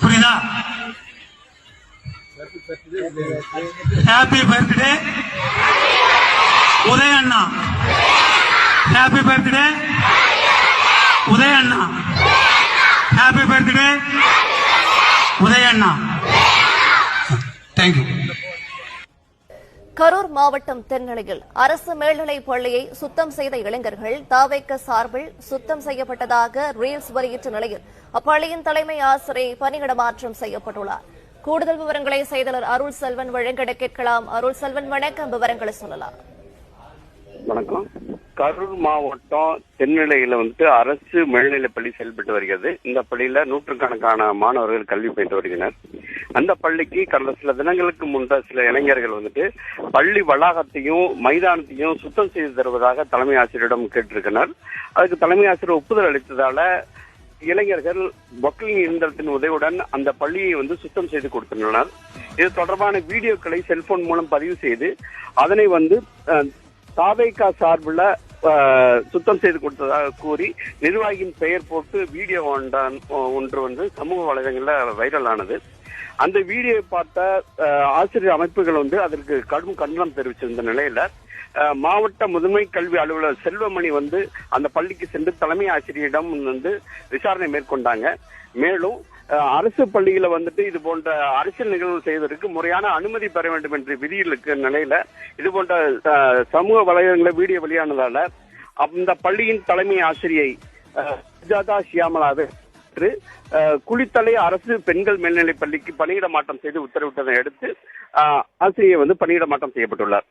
புரியுதா? Happy birthday Udaya அண்ணா. Happy birthday Udaya அண்ணா. ஹாப்பி பர்த்டே உதய அண்ணா. தேங்க்யூ கரூர் மாவட்டம் தென்னலையில் அரசு மேல்நிலைப் பள்ளியை சுத்தம் செய்த இளைஞர்கள் தாவைக்க சார்பில் சுத்தம் செய்யப்பட்டதாக ரீல்ஸ் வெளியிட்ட நிலையில் அப்பள்ளியின் தலைமை ஆசிரியை பணியிடமாற்றம் செய்யப்பட்டுள்ளார். கூடுதல் விவரங்களை செய்தலர் அருள் செல்வன் வழங்கிட கேட்கலாம். அருள் செல்வன் வணக்கம். விவரங்களை சொல்லலாம். வணக்கம். கரூர் மாவட்டம் தென்னிலையில வந்துட்டு அரசு மேல்நிலைப்பள்ளி செயல்பட்டு வருகிறது. இந்த பள்ளியில நூற்றுக்கணக்கான மாணவர்கள் கல்வி பயின்று வருகின்றனர். அந்த பள்ளிக்கு கடந்த சில தினங்களுக்கு முன்பு சில இளைஞர்கள் வந்துட்டு பள்ளி வளாகத்தையும் மைதானத்தையும் சுத்தம் செய்து தருவதாக தலைமை ஆசிரியரிடம் கேட்டிருக்கிறார் அதுக்கு தலைமை ஆசிரியர் ஒப்புதல் அளித்ததால இளைஞர்கள் பொக்லிங் இயந்திரத்தின் உதவியுடன் அந்த பள்ளியை வந்து சுத்தம் செய்து கொடுத்துள்ளனர். இது தொடர்பான வீடியோக்களை செல்போன் மூலம் பதிவு செய்து அதனை வந்து தாவேகா சார்பில் சுத்தம் செய்து கொடுத்ததாக கூறி நிர்வாகியின் பெயர் போட்டு வீடியோ ஒன்றான் ஒன்று வந்து சமூக வலைதளங்களில் வைரல் ஆனது அந்த வீடியோவை பார்த்த ஆசிரியர் அமைப்புகள் வந்து அதற்கு கடும் கண்டனம் தெரிவிச்சிருந்த நிலையில மாவட்ட முதன்மை கல்வி அலுவலர் செல்வமணி வந்து அந்த பள்ளிக்கு சென்று தலைமை ஆசிரியரிடம் வந்து விசாரணை மேற்கொண்டாங்க. மேலும் அரசு பள்ளிகளை வந்துட்டு இது போன்ற அரசியல் நிகழ்வு செய்வதற்கு முறையான அனுமதி பெற வேண்டும் என்று விதியில் இருக்கிற நிலையில இது போன்ற சமூக வலைதளங்கள வீடியோ வெளியானதால அந்த பள்ளியின் தலைமை ஆசிரியை சுஜாதா சியாமலாவை நேற்று, குளித்தலை அரசு பெண்கள் மேல்நிலைப் பள்ளிக்கு பணியிட மாற்றம் செய்து உத்தரவிட்டதை அடுத்து அஹ், ஆசிரியை வந்து பணியிட மாற்றம் செய்யப்பட்டுள்ளார்.